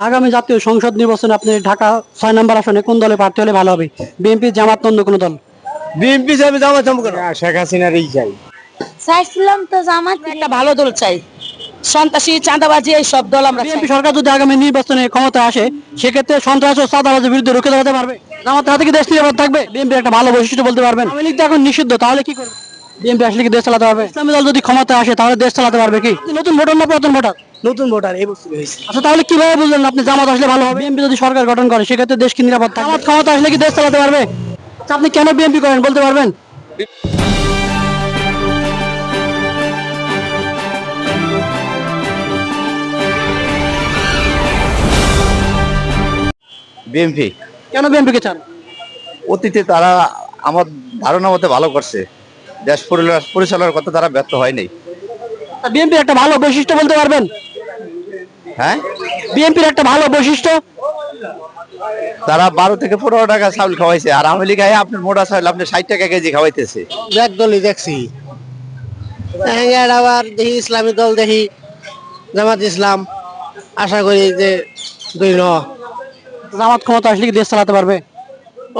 আগামী জাতীয় সংসদ নির্বাচনে আপনি ঢাকা ছয় নম্বর আসনে কোন দলে প্রার্থী হলে ভালো হবে? বিএনপি জামাত অন্য কোনো দল? বিএনপি যাবে জামাত শেখ হাসিনারই চাই। চাইছিলাম তো জামাত। একটা ভালো দল চাই। সন্ত্রাসী চাঁদাবাজি এই সব দল আমরা বিএনপি সরকার যদি আগামী নির্বাচনে ক্ষমতা আসে সেক্ষেত্রে সন্ত্রাস ও চাঁদাবাজের বিরুদ্ধে রুখে দাঁড়াতে পারবে? জামাতের হাতে কি দেশ নিরাপদ থাকবে? বিএনপি একটা ভালো বৈশিষ্ট্য বলতে পারবেন। আওয়ামী লীগ তো এখন নিষিদ্ধ তাহলে কি করবে? বিএনপি আসলে কি দেশ চালাতে পারবে? ইসলামী দল যদি ক্ষমতা আসে তাহলে দেশ চালাতে পারবে কি? নতুন ভোটার না পুরাতন ভোটার? নতুন ভোটার এই বছর হয়েছে। আচ্ছা তাহলে কীভাবে বুঝলেন আপনি জামাত আসলে ভালো হবে? বিএনপি যদি সরকার গঠন করে সেক্ষেত্রে দেশ কি নিরাপদ থাকবে জামাত ক্ষমতা আসলে কি দেশ চালাতে পারবে? আচ্ছা, আপনি কেন বিএনপি করেন বলতে পারবেন? বিএনপি। কেন বিএনপি কে চান? অতীতে তারা আমার ধারণা মতে ভালো করছে। দেশ পরিচালনা- পরিচালনার কথা তারা ব্যর্থ হয়নি বিএনপির একটা ভালো বৈশিষ্ট্য বলতে পারবেন? হ্যাঁ? বিএনপির একটা ভালো বৈশিষ্ট্য? তারা বারো থেকে পনেরো টাকা চাউল খাওয়াইছে। আর আওয়ামী লীগ আপনার মোটা চাউল আপনি ষাট টাকা কেজি খাওয়াইতেছে। একদলই দেখছি। এর আবার দেখি ইসলামী দল দেখি জামাত ইসলাম আশা করি যে দুই ন। জামাত ক্ষমতা আসলে কি দেশ চালাতে পারবে?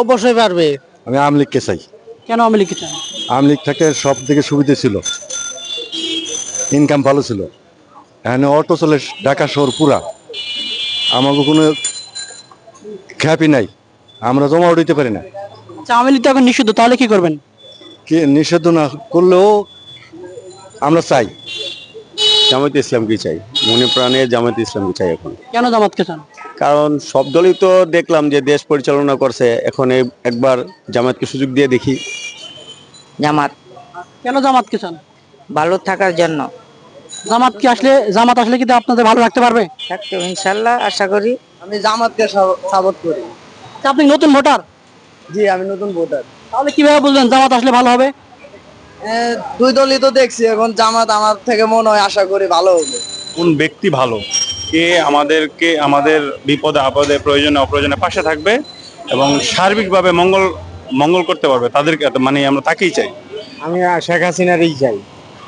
অবশ্যই পারবে। আমি আওয়ামী লীগকে চাই। কেন আওয়ামী লীগকে চান? আওয়ামী লীগ থেকে সব থেকে সুবিধা ছিল। ইনকাম ভালো ছিল। এখানে অটো চলে ঢাকা শহর পুরা। আমাকে কোনো খ্যাপি নাই। আমরা জমা দিতে পারি না। আচ্ছা আওয়ামী লীগ তো এখন নিষিদ্ধ তাহলে কি করবেন? কি নিষেধ না করলেও আমরা চাই। জামায়াত ইসলামকে চাই। মনে প্রাণে জামায়াত ইসলামকে চাই এখন। কেন জামাতকে চান? কারণ সব দলই তো দেখলাম যে দেশ পরিচালনা করছে। এখন এই একবার জামায়াতকে সুযোগ দিয়ে দেখি। জামাত। কেন জামাতকে চান? ভালো থাকার জন্য। জামাত কি আসলে জামাত আসলে কি আপনাদের ভালো রাখতে পারবে? থাকতে ইনশাল্লাহ আশা করি। আমি জামাতকে সাপোর্ট করি। আপনি নতুন ভোটার? জি আমি নতুন ভোটার। তাহলে কীভাবে বুঝলেন জামাত আসলে ভালো হবে? দুই দলই তো দেখছি এখন জামাত আমার থেকে মনে হয় আশা করি ভালো হবে। কোন ব্যক্তি ভালো কে আমাদেরকে আমাদের বিপদে আপদে প্রয়োজনে অপ্রয়োজনে পাশে থাকবে এবং সার্বিকভাবে মঙ্গল মঙ্গল করতে পারবে তাদেরকে মানে আমরা তাকেই চাই। আমি শেখ হাসিনারই চাই।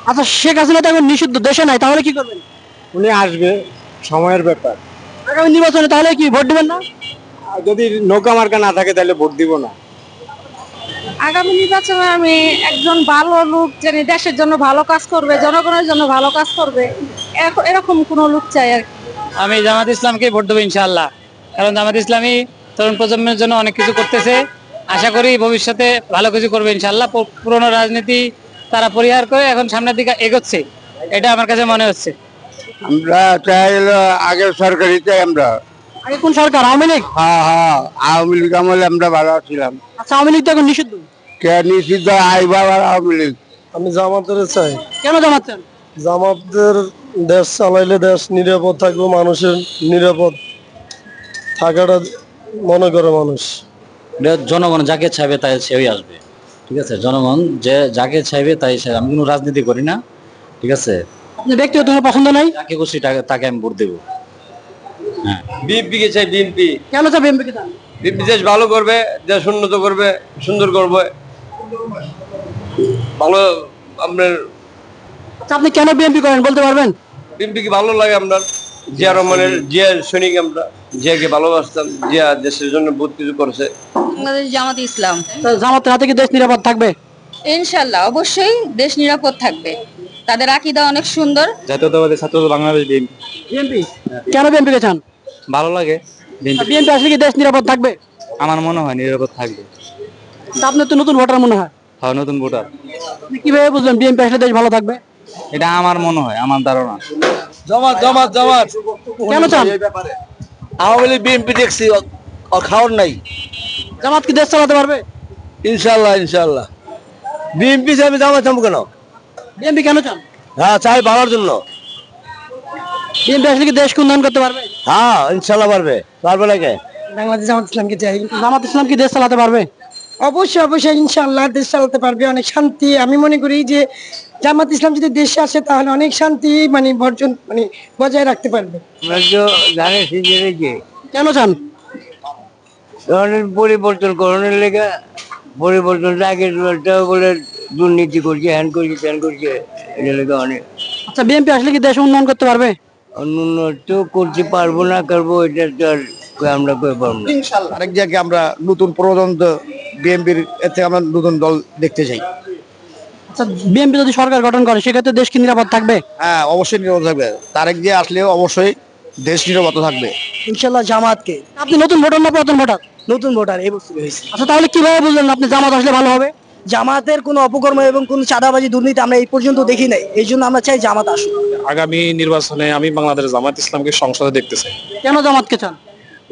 আচ্ছা শেখ হাসিনা তো এখন নিষিদ্ধ দেশে নাই তাহলে কি করবেন? উনি আসবে সময়ের ব্যাপার। আগামী নির্বাচনে তাহলে কি ভোট দিবেন না? যদি নৌকা মার্কা না থাকে তাহলে ভোট দিব না। আগামী নির্বাচনে আমি একজন ভালো লোক যিনি দেশের জন্য ভালো কাজ করবে জনগণের জন্য ভালো কাজ করবে এরকম কোন লোক চাই আর আমি জামাত ইসলামকে ভোট দেবো ইনশাআল্লাহ। কারণ জামাত ইসলামী তরুণ প্রজন্মের জন্য অনেক কিছু করতেছে। আশা করি ভবিষ্যতে ভালো কিছু করবে ইনশাল্লাহ পুরনো রাজনীতি তারা পরিহার করে এখন সামনের দিকে এগোচ্ছে। এটা আমার কাছে মনে হচ্ছে। আমরা চাই আগের সরকারি চাই আমরা। আগে কোন সরকার? আওয়ামী লীগ? হ্যাঁ হ্যাঁ আওয়ামী লীগ আমলে আমরা ভালো ছিলাম। আচ্ছা আওয়ামী লীগ তো এখন নিষিদ্ধ। কে নিষিদ্ধ আইবা আওয়ামী লীগ। আমি জামাতের চাই। কেন জামাত চান? জামাতদের দেশ চালাইলে দেশ নিরাপদ থাকবে মানুষের নিরাপদ থাকাটা মনে করে মানুষ। জনগণ যাকে চাইবে তাই সেও আসবে। ঠিক আছে? জনগণ যে যাকে চাইবে তাই সে আমি কোনো রাজনীতি করি না ঠিক আছে? আপনি ব্যক্তিগত পছন্দ নাই? যাকে খুশি তাকে- আমি ভোট দেবো। বিএনপি কে চাই বিএনপি? কেন চান বিএনপি কে চান? বিএনপি দেশ ভালো করবে দেশ উন্নত করবে সুন্দর করবে। ভালো আপনার আচ্ছা আপনি কেন বিএনপি করেন বলতে পারবেন? বিএনপি কি ভালো লাগে আপনার। জিয়া রহমানের জিয়া সৈনিক আমরা। জিয়াকে ভালোবাসতাম জিয়া দেশের জন্য বহুত কিছু করছে। বাংলাদেশ জামাত ইসলাম। তা জামাতের হাতে কি দেশ নিরাপদ থাকবে? ইনশাল্লাহ অবশ্যই দেশ নিরাপদ থাকবে। তাদের আকিদা অনেক সুন্দর। জাতীয়তাবাদী ছাত্র বাংলাদেশ বিএনপি। বিএনপি? কেন বিএনপি কে চান? ভালো লাগে বিএনপি। আসলে কি দেশ নিরাপদ থাকবে? আমার মনে হয় নিরাপদ থাকবে। তা আপনার তো নতুন ভোটার মনে হয়। হয় নতুন ভোটার। আপনি কীভাবে বুঝলেন বিএনপি আসলে দেশ ভালো থাকবে? এটা আমার মনে হয় আমার ধারণা। জামাত জামাত জামাত কেন চান? আওয়ামী লীগ বিএনপি দেখছি খাওয়ার নাই। জামাত কি দেশ চালাতে পারবে? ইনশাল্লাহ ইনশাল্লাহ বিএনপি চাইবে জামাত চাবো কেন? বিএনপি কেন চান? হ্যাঁ চাই ভালোর জন্য। বিএনপি আসলে কি দেশকে উন্নয়ন করতে পারবে? হ্যাঁ ইনশাল্লাহ পারবে। পারবে নাকি? বাংলাদেশ জামাত ইসলামকে চাই। জামাত ইসলাম কি দেশ চালাতে পারবে? অবশ্যই অবশ্যই ইনশাল্লাহ দেশ চালাতে পারবে। অনেক শান্তি। আমি মনে করি যে জামাত ইসলাম যদি দেশে আসে তাহলে অনেক শান্তি মানে বর্জন মানে বজায় রাখতে পারবে। জানিস যে কেন চান? ধরনের পরিবর্তন করণের লেগে পরিবর্তন আগে বলে দুর্নীতি করছে হ্যান করছে ত্যান করছে এটা লেগে অনেক। আচ্ছা বিএনপি আসলে কি দেশ উন্নয়ন করতে পারবে? অন্য তো করতে পারব না করব এটা তো আর আমরা করে পারব না। আরেক জায়গায় আমরা নতুন প্রজন্ম বিএনপির এতে আমরা নতুন দল দেখতে চাই। আচ্ছা বিএনপি যদি সরকার গঠন করে সেক্ষেত্রে দেশ কি নিরাপদ থাকবে? হ্যাঁ অবশ্যই নিরাপদ থাকবে। তারেক দিয়ে আসলেও অবশ্যই দেশ নিরাপদ থাকবে। ইনশাল্লাহ জামাতকে। আপনি নতুন ভোটার না পুরাতন ভোটার? নতুন ভোটার এই বছর হয়েছে। আচ্ছা তাহলে কীভাবে বুঝলেন আপনি জামাত আসলে ভালো হবে? জামাতের কোনো অপকর্ম এবং কোনো চাঁদাবাজি দুর্নীতি আমরা এই পর্যন্ত দেখি নাই। এই জন্য আমরা চাই জামাত আসুক। আগামী নির্বাচনে আমি বাংলাদেশ জামাত ইসলামকে সংসদে দেখতে চাই। কেন জামাতকে চান?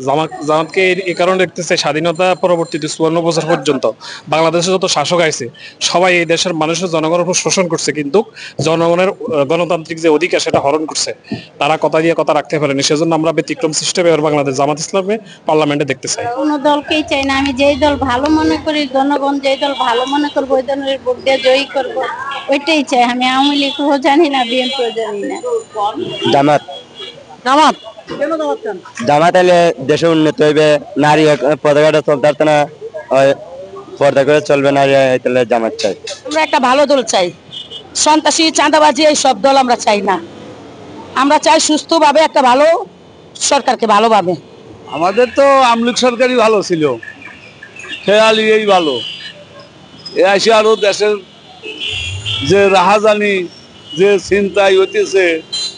জামাতকে এই- এই কারণে দেখতে চাই স্বাধীনতা পরবর্তীতে চুয়ান্ন বছর পর্যন্ত বাংলাদেশে যত শাসক আছে সবাই এই দেশের মানুষের জনগণের উপর শোষণ করছে কিন্তু জনগণের গণতান্ত্রিক যে অধিকার সেটা হরণ করছে। তারা কথা দিয়ে কথা রাখতে পারেনি সেজন্য আমরা ব্যতিক্রম সিস্টেমে এবার বাংলাদেশ জামাত ইসলামে পার্লামেন্টে দেখতে চাই। কোনো দলকেই চাই না আমি যেই দল ভালো মনে করি জনগণ যেই দল ভালো মনে করব ওই দলের ভোট দিয়ে জয়ী করব ওইটাই চাই। আমি আওয়ামী লীগও জানি না বিএনপিও জানি না। জামাত। জামাত? জামাত চান এলে দেশে উন্নত হইবে নারী পতাকাটা চলতে না পর্দা করে চলবে নারী তাহলে জামাত চাই। আমরা একটা ভালো দল চাই। সন্ত্রাসী চাঁদাবাজি এই সব দল আমরা চাই না। আমরা চাই সুস্থভাবে একটা ভালো সরকারকে ভালোভাবে। আমাদের তো আমলিক সরকারই ভালো ছিল। খেয়ালি এই ভালো। এ আসে আরও দেশের যে রাহাজানি যে চিন্তাই হইতেছে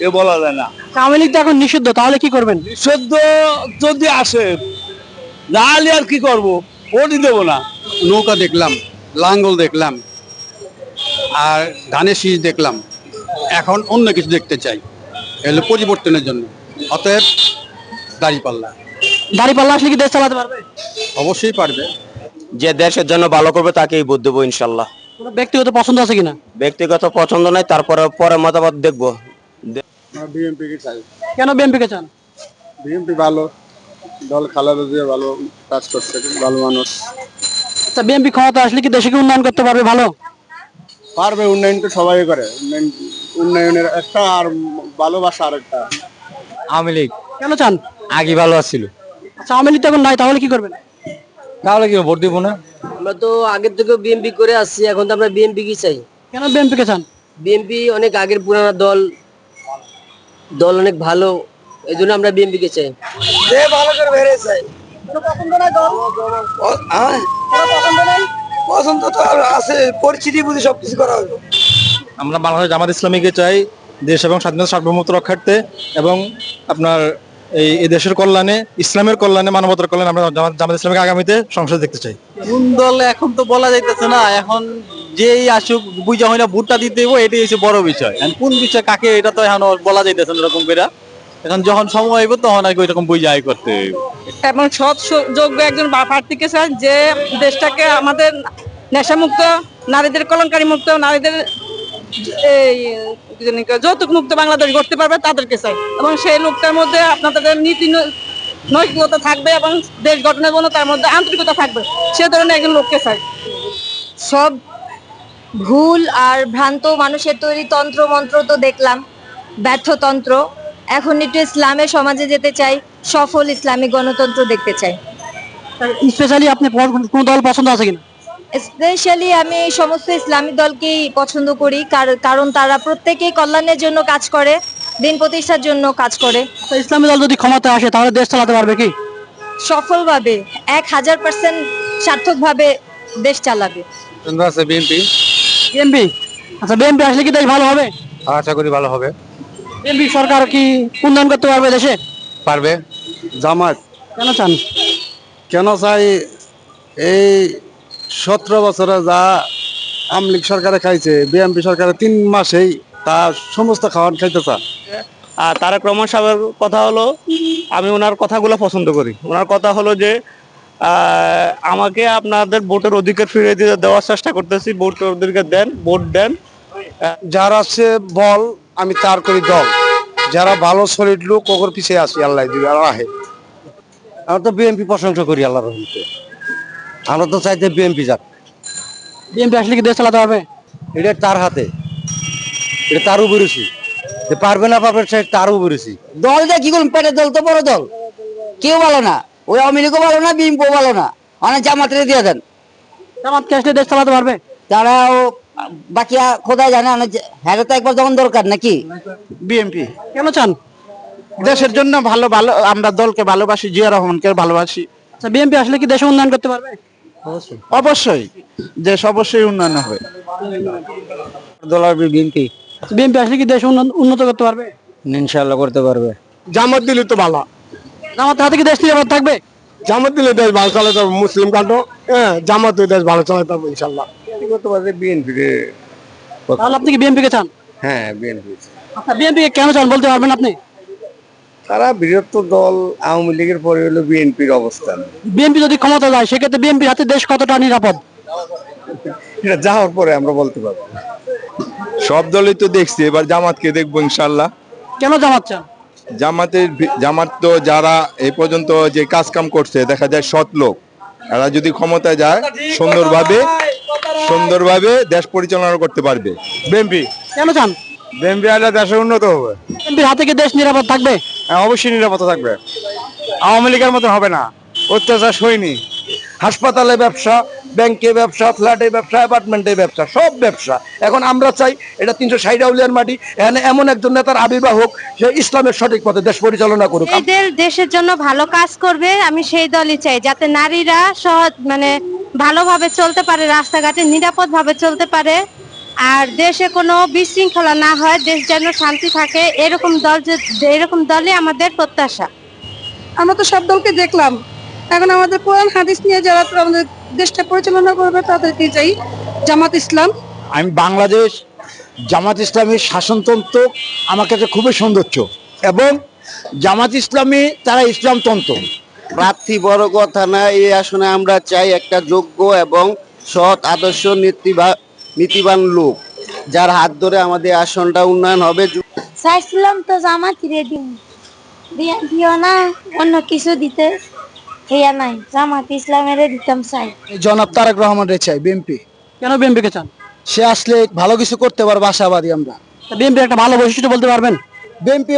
এ বলা যায় না। আওয়ামী লীগ তো এখন নিষিদ্ধ তাহলে কি করবেন? সদ্য যদি আসে নাহলে আর কি করব? ওটি দেবো না। নৌকা দেখলাম লাঙ্গল দেখলাম আর ধানের শীষ দেখলাম। এখন অন্য কিছু দেখতে চাই এগুলো পরিবর্তনের জন্য। অতএব দাঁড়িপাল্লা। দাঁড়িপাল্লা আসলে কি দেশ চালাতে পারবে? অবশ্যই পারবে। যে দেশের জন্য ভালো করবে তাকেই ভোট দেবো ইনশাল্লাহ। ব্যক্তিগত পছন্দ আছে কিনা? ব্যক্তিগত পছন্দ নাই তারপরে পরে মতামত দেখব। চাই। কেন চান? বিএনপি ভালো দল খালাদা দিয়ে ভালো কাজ করছে ভালো মানুষ। আচ্ছা বিএনপি ক্ষমতা আসলে কি দেশকে উন্নয়ন করতে পারবে ভালো? পারবে উন্নয়ন তো সবাই করে। উন্নয়ন উন্নয়নের একটা আর ভালোবাসা আর একটা। আওয়ামী লীগ। কেন চান? আগে ভালো ছিল আচ্ছা আওয়ামী লীগ তো এখন নাই তাহলে কি করবেন? তাহলে কি ভোট দিব না? আমরা তো আগের থেকে বিএনপি করে আসছি এখন তো আমরা বিএনপি কি চাই। কেন বিএনপি কে চান? বিএনপি অনেক আগের পুরানো দল দল অনেক ভালো এই জন্য আমরা বিএমপি কে চাই। যে ভালো করে বেড়ে চাই পছন্দ তো আছে পরিস্থিতি বুঝে সবকিছু করা হবে আমরা বাংলাদেশ জামাত ইসলামীকে চাই দেশ এবং স্বাধীনতা সার্বভৌমত্ব রক্ষার্থে এবং আপনার এই দেশের কল্যাণে ইসলামের কল্যাণে মানবতার কল্যাণে আমরা জামাত ইসলামীকে আগামীতে সংসদ দেখতে চাই। কোন দল এখন তো বলা যাইতেছে না এখন যেই আসুক বুঝা হয় না ভোটটা দিতে হইব এটাই হচ্ছে বড় বিষয়। এখন কোন বিষয় কাকে এটা তো এখন বলা যাইতেছে না এরকম করে। এখন যখন সময় হইব তখন আর কি ওইরকম বুঝাই করতে হইব। এবং সৎ যোগ্য একজন প্রার্থীকে চাই যে দেশটাকে আমাদের নেশামুক্ত নারীদের কলঙ্কারী মুক্ত নারীদের এই যৌতুক মুক্ত বাংলাদেশ গড়তে পারবে তাদেরকে চাই। এবং সেই লোকটার মধ্যে আপনাদের নীতি নৈতিকতা থাকবে এবং দেশ গঠনের জন্য তার মধ্যে আন্তরিকতা থাকবে সে ধরনের একজন লোককে চাই। সব ভুল আর ভ্রান্ত মানুষের তৈরি তন্ত্র মন্ত্র তো দেখলাম ব্যর্থতন্ত্র। এখন একটু ইসলামের সমাজে যেতে চাই সফল ইসলামিক গণতন্ত্র দেখতে চাই। স্পেশালি আপনি কোন দল পছন্দ আছে কিনা? স্পেশালি আমি সমস্ত ইসলামিক দলকেই পছন্দ করি কার- কারণ তারা প্রত্যেকেই কল্যাণের জন্য কাজ করে দিন প্রতিষ্ঠার জন্য কাজ করে। ইসলামী দল যদি ক্ষমতা আসে তাহলে দেশ চালাতে পারবে কি? সফলভাবে এক হাজার পার্সেন্ট সার্থকভাবে দেশ চালাবে। আছে বিএনপি বিএনপি আচ্ছা বিএনপি আসলে কি দেশ ভালো হবে? আশা করি ভালো হবে। বিএনপি সরকার কি উন্নয়ন করতে পারবে দেশে? পারবে। জামাত। কেন চান? কেন চাই এই সতেরো বছরে যা আমলিগ সরকারে খাইছে বিএমপি সরকারে তিন মাসেই তার সমস্ত খাওয়ান খাইতে চা আর তারেক রহমান সাহেবের কথা হলো আমি ওনার কথাগুলো পছন্দ করি। ওনার কথা হলো যে আমাকে আপনাদের ভোটের অধিকার ফিরিয়ে দিতে দেওয়ার চেষ্টা করতেছি। ভোটের অধিকার দেন ভোট দেন। যারা আছে বল আমি তার করি দল। যারা ভালো সলিড লোক ওগর পিছিয়ে আসি আল্লাহ দিবে আর আহে আমরা তো বিএমপি প্রশংসা করি আল্লাহ রহমতে। আমরা তো চাইতে বিএমপি যাক। বিএনপি আসলে কি দেশ চালাতে পারবে এটা তার হাতে। এটা তার উপরেছি। যে পারবে না পারবে সে তার উপরেছি। দল যে কি করুন পেটের দল তো বড় দল। কেউ ভালো না। ওই আওয়ামী লীগও ভালো না বিএনপিও ভালো না। অনেক জামাতের দিয়ে দেন। জামাত কে আসলে দেশ চালাতে পারবে? তারাও বাকি খোদাই জানে অনেক হ্যাঁ তো একবার যখন দরকার নাকি? বিএমপি কেন চান? দেশের জন্য ভালো ভালো আমরা দলকে ভালোবাসি জিয়া রহমানকে ভালোবাসি। আচ্ছা বিএনপি আসলে কি দেশে উন্নয়ন করতে পারবে? অবশ্যই। দেশ অবশ্যই উন্নয়ন হবে। দলার বিএনপি। বিএনপি আসলে কি দেশ উন্নত- করতে পারবে? ইনশাল্লাহ করতে পারবে। জামাত দিলে তো ভালো। জামাতের হাতে কি দেশ নিরাপদ থাকবে? জামাত দিলে দেশ ভালো চালাতে হবে মুসলিম কাটো হ্যাঁ জামাত দেশ ভালো চালাতে হবে ইনশাল্লাহ করতে পারবে বিএনপি তাহলে আপনি কি বিএনপি কে চান? হ্যাঁ বিএনপি। আচ্ছা বিএনপি কে কেন চান বলতে পারবেন আপনি? তারা বৃহত্তর দল আওয়ামী লীগের পরে হলো বিএনপির অবস্থান। বিএনপি যদি ক্ষমতা যায় সেক্ষেত্রে বিএনপির হাতে দেশ কতটা নিরাপদ? এটা যাওয়ার পরে আমরা বলতে পারব। সব দলই তো দেখছি এবার জামাতকে দেখব ইনশাল্লাহ কেন জামাত চান? জামাতের জামাত তো যারা এ পর্যন্ত যে কাজ কাম করছে দেখা যায় সৎ লোক। এরা যদি ক্ষমতায় যায় সুন্দরভাবে সুন্দরভাবে দেশ পরিচালনা করতে পারবে। বিএনপি। কেন চান? বিএনপি আলে দেশে উন্নত হবে। বিএনপির হাতে কি দেশ নিরাপদ থাকবে? হ্যাঁ অবশ্যই নিরাপত্তা থাকবে। আওয়ামী লীগের মতো হবে না। অত্যাচার সইনি হাসপাতালে ব্যবসা ব্যাংকে ব্যবসা ফ্ল্যাটে ব্যবসা অ্যাপার্টমেন্টে ব্যবসা সব ব্যবসা। এখন আমরা চাই এটা তিনশো ষাট আউলিয়ার মাটি। এখানে এমন একজন নেতার আবির্ভাব হোক সে ইসলামের সঠিক পথে দেশ পরিচালনা করুক। এদের দেশের জন্য ভালো কাজ করবে আমি সেই দলই চাই যাতে নারীরা সহজ মানে ভালোভাবে চলতে পারে রাস্তাঘাটে নিরাপদ ভাবে চলতে পারে। আর দেশে কোনো বিশৃঙ্খলা না হয় দেশ যেন শান্তি থাকে এরকম দল যে- এরকম দলই আমাদের প্রত্যাশা। আমরা তো সব দলকে দেখলাম। এখন আমাদের কোরআন হাদিস নিয়ে যারা আমাদের দেশটা পরিচালনা করবে তাদেরকে চাই জামাত ইসলাম। আমি বাংলাদেশ জামাত ইসলামের শাসনতন্ত্র আমার কাছে খুবই সৌন্দর্য এবং জামাত ইসলামী তারা ইসলামতন্ত্র। প্রার্থী বড় কথা না এই আসনে আমরা চাই একটা যোগ্য এবং সৎ আদর্শ নীতিবা- নীতিবান লোক যার হাত ধরে আমাদের আসনটা উন্নয়ন হবে। চাইছিলাম তো জামাত রেডি। দিও না অন্য কিছু দিতে হেয়া নাই। জামাত ইসলামের দিতাম চাই জনাব তারেক রহমান রে চাই বিএনপি। কেন বিএনপি কে চান? সে আসলে ভালো কিছু করতে পারবে আশাবাদী আমরা। বিএনপির একটা ভালো বৈশিষ্ট্য বলতে পারবেন? বিএনপি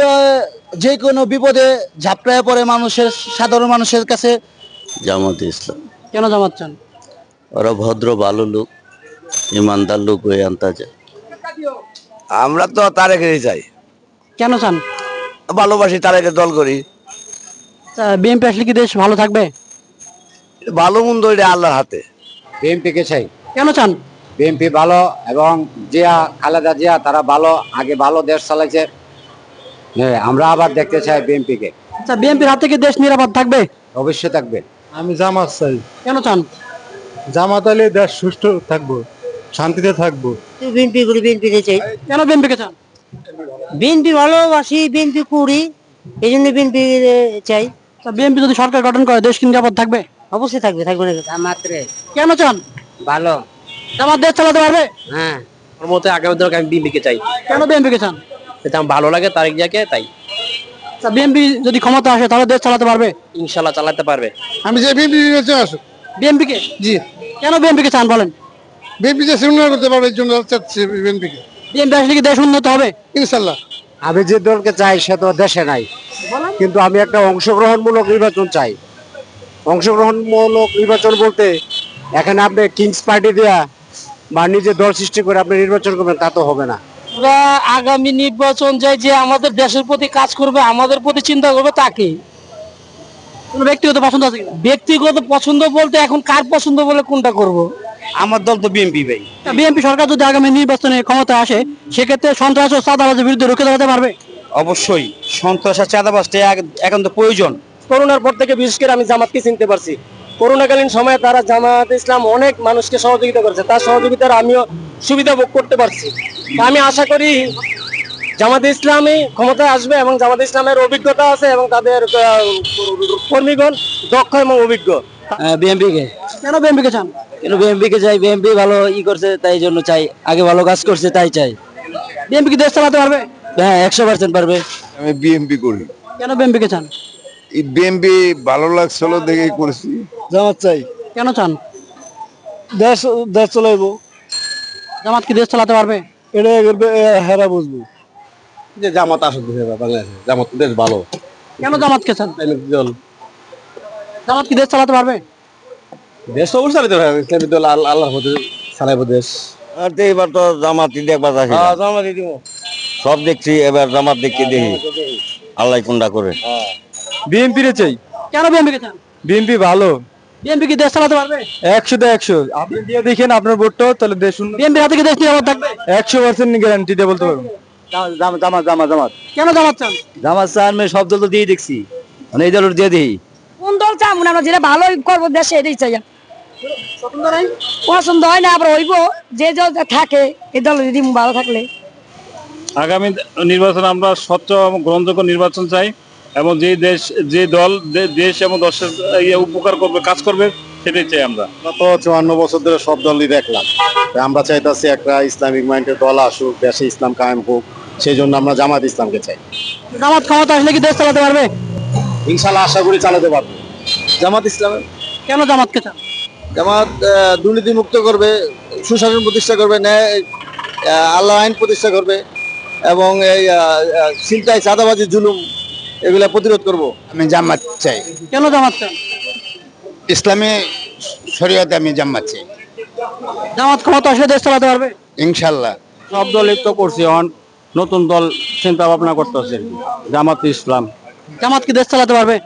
যে কোনো বিপদে ঝাপটায় পড়ে মানুষের সাধারণ মানুষের কাছে জামাত ইসলাম। কেন জামাত চান? ওরা ভদ্র ভালো লোক। ইমানদার লোক হয়ে আনতে যায় আমরা তো তারেকেরই চাই। কেন চান? ভালোবাসি তারেকের দল করি। বিএনপি আসলে কি দেশ ভালো থাকবে? ভালো মন্দ এটা আল্লাহর হাতে। বিএনপিকে চাই? কেন চান? বিএনপি ভালো এবং জিয়া খালেদা জিয়া তারা ভালো আগে ভালো দেশ চালাইছে। হ্যাঁ, আমরা আবার দেখতে চাই বিএনপিকে আচ্ছা বিএনপির হাতে কি দেশ নিরাপদ থাকবে? অবশ্যই থাকবে। আমি জামাত চাই। কেন চান? জামাত আলে দেশ সুষ্ঠু থাকব। শান্তিতে থাকব। বিএনপি করি বিএনপি চাই। কেন বিএনপি কে চান? বিএনপি ভালোবাসি বিএনপি করি এই জন্য বিএনপি চাই। বিএনপি যদি সরকার গঠন করে দেশ কি নিরাপদ থাকবে? অবশ্যই থাকবে থাকবে না। কেন চান? ভালো। জামাত দেশ চালাতে পারবে? হ্যাঁ। আমার মতে আগামী দিনে আমি বিএনপিকে চাই। কেন বিএনপি কে চান? এটা আমার ভালো লাগে তারেক জিয়াকে তাই। বিএনপি যদি ক্ষমতা আসে তাহলে দেশ চালাতে পারবে? ইনশাল্লাহ চালাতে পারবে। আমি যে বিএনপি আসুক। কে জি। কেন বিএনপি কে চান বলেন? বিএনপি দেশে উন্নয়ন করতে পারবে এই জন্য চাচ্ছি বিএনপি কে বিএনপি আসলে কি দেশ উন্নত হবে? ইনশাল্লাহ। আমি যে দলকে চাই সে তো দেশে নাই। কিন্তু আমি একটা অংশগ্রহণমূলক নির্বাচন চাই। অংশগ্রহণমূলক নির্বাচন বলতে এখানে আপনি কিংস পার্টি দেয়া বা নিজে দল সৃষ্টি করে আপনি নির্বাচন করবেন তা তো হবে না। আগামী নির্বাচন চাই যে আমাদের দেশের প্রতি কাজ করবে আমাদের প্রতি চিন্তা করবে তাকে ব্যক্তিগত পছন্দ আছে ব্যক্তিগত পছন্দ বলতে এখন কার পছন্দ বলে কোনটা করব? আমার দল তো বিএনপি ভাই। বিএনপি সরকার যদি আগামী নির্বাচনে ক্ষমতা আসে সেক্ষেত্রে সন্ত্রাস ও চাঁদাবাজের বিরুদ্ধে রুখে দাঁড়াতে পারবে? অবশ্যই সন্ত্রাস আর চাঁদাবাসটা এখন তো প্রয়োজন। করোনার পর থেকে বিশেষ করে আমি জামাতকে চিনতে পারছি। করোনাকালীন সময়ে তারা জামাত ইসলাম অনেক মানুষকে সহযোগিতা করেছে। তার সহযোগিতার আমিও সুবিধা ভোগ করতে পারছি। তা আমি আশা করি জামাত ইসলামী ক্ষমতায় আসবে এবং জামাত ইসলামের অভিজ্ঞতা আছে এবং তাদের কর্মীগণ দক্ষ এবং অভিজ্ঞ। বিএনপি কে? কেন বিএনপি কে চান? কেন বিএনপি কে চাই বিএনপি ভালো ই করছে তাই জন্য চাই। আগে ভালো কাজ করছে তাই চাই। বিএনপি কি দেশ চালাতে পারবে? হ্যাঁ একশো পার্সেন্ট পারবে। আমি বিএমপি করি। কেন বিএনপি কে চান? এই বিএমপি ভালো লাগছিল দেখে করেছি। জামাত চাই। কেন চান? দেশ দেশ চলাইবো। জামাত কি দেশ চালাতে পারবে? এটা হেরা বুঝব। যে জামাত আসুক বাংলাদেশে। জামাত দেশ ভালো। কেন জামাত কে চান দল। জামাত কি দেশ চালাতে পারবে? দেশ তো অবশ্যই হবে ইসলামী দল আল্লাহ আল্লাহর পথে চালাইবো দেশ। আর তো এবার তো জামাত দেখবার জামাত দিব। সব দেখছি এবার জামাত দেখি। দেখি। আল্লাহ কোনটা করে। বিএনপি রে চাই। কেন বিএনপি কে চান? বিএনপি ভালো। বিএনপি কি দেশ চালাতে পারবে? একশো তো একশো। আপনি দিয়ে দেখেন আপনার ভোটটাও তাহলে দেশ বিএনপির হাতে কি দেশ নিরাপদ থাকবে? একশো পার্সেন্ট গ্যারান্টি দিয়ে বলতে পারব। জামাত জামাত জামাত কেন জামাত চান? জামাত স্যার আমি সব দল তো দিয়ে দেখছি। মানে এই দল দিয়ে দিই। কোন দল চাবো না আমরা যেটা ভালো করব দেশে এটাই চাই পছন্দ হয় না আবার হইব। যে দল থাকে এই দল যদি ভালো থাকলে। আগামী নির্বাচন আমরা স্বচ্ছ এবং গ্রহণযোগ্য নির্বাচন চাই এবং যে দেশ যে দল দেশ এবং দশের ইয়ে উপকার করবে কাজ করবে সেটাই চাই আমরা। গত চুয়ান্ন বছর ধরে সব দলই দেখলাম। আমরা চাইতাছি একটা ইসলামিক মাইন্ডের দল আসুক দেশে ইসলাম কায়েম হোক সেই জন্য আমরা জামাত ইসলামকে চাই। জামাত ক্ষমতা আসলে কি দেশ চালাতে পারবে? ইনশাল্লাহ আশা করি চালাতে পারব। জামাত ইসলামের? কেন জামাতকে চান জামাত দুর্নীতি মুক্ত করবে সুশাসন প্রতিষ্ঠা করবে ন্যায় আল্লাহ আইন প্রতিষ্ঠা করবে এবং এই সিলটাই চাঁদাবাজি জুলুম এগুলা প্রতিরোধ করব। আমি জামাত চাই। কেন জামাত চান? ইসলামী শরীয়তে আমি জামাত চাই। জামাত ক্ষমতা আসলে দেশ চালাতে পারবে? ইনশাল্লাহ। সব দল তো করছে নতুন দল চিন্তা ভাবনা করতেছে। জামাত ইসলাম। জামাত কি দেশ চালাতে পারবে?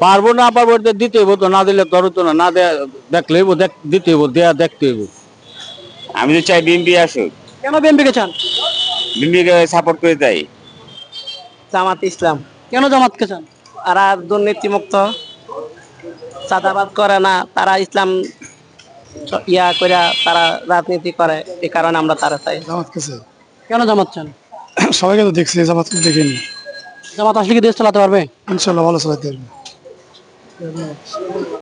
পারব না পারব এটা দিতে হইব তো না দিলে তো হতো না না দেখলে হইব দেখ- দিতে হইব দেয়া দেখতে হইব। আমি তো চাই বিএনপি আসুক। কেন বিএনপি কে চান? বিএনপিকে সাপোর্ট করে দেয় জামাত ইসলাম। কেন জামাতকে চান? তারা দুর্নীতি মুক্ত চাঁদাবাদ করে না তারা ইসলাম ইয়া করে তারা রাজনীতি করে এই কারণে আমরা তারা চাই। জামাতকে চাই? কেন জামাত চান? সবাইকে তো দেখছি জামাত দেখিনি। জামাত আসলে কি দেশ চালাতে পারবে? ইনশাল্লাহ ভালো চালাতে পারবে। Good lips.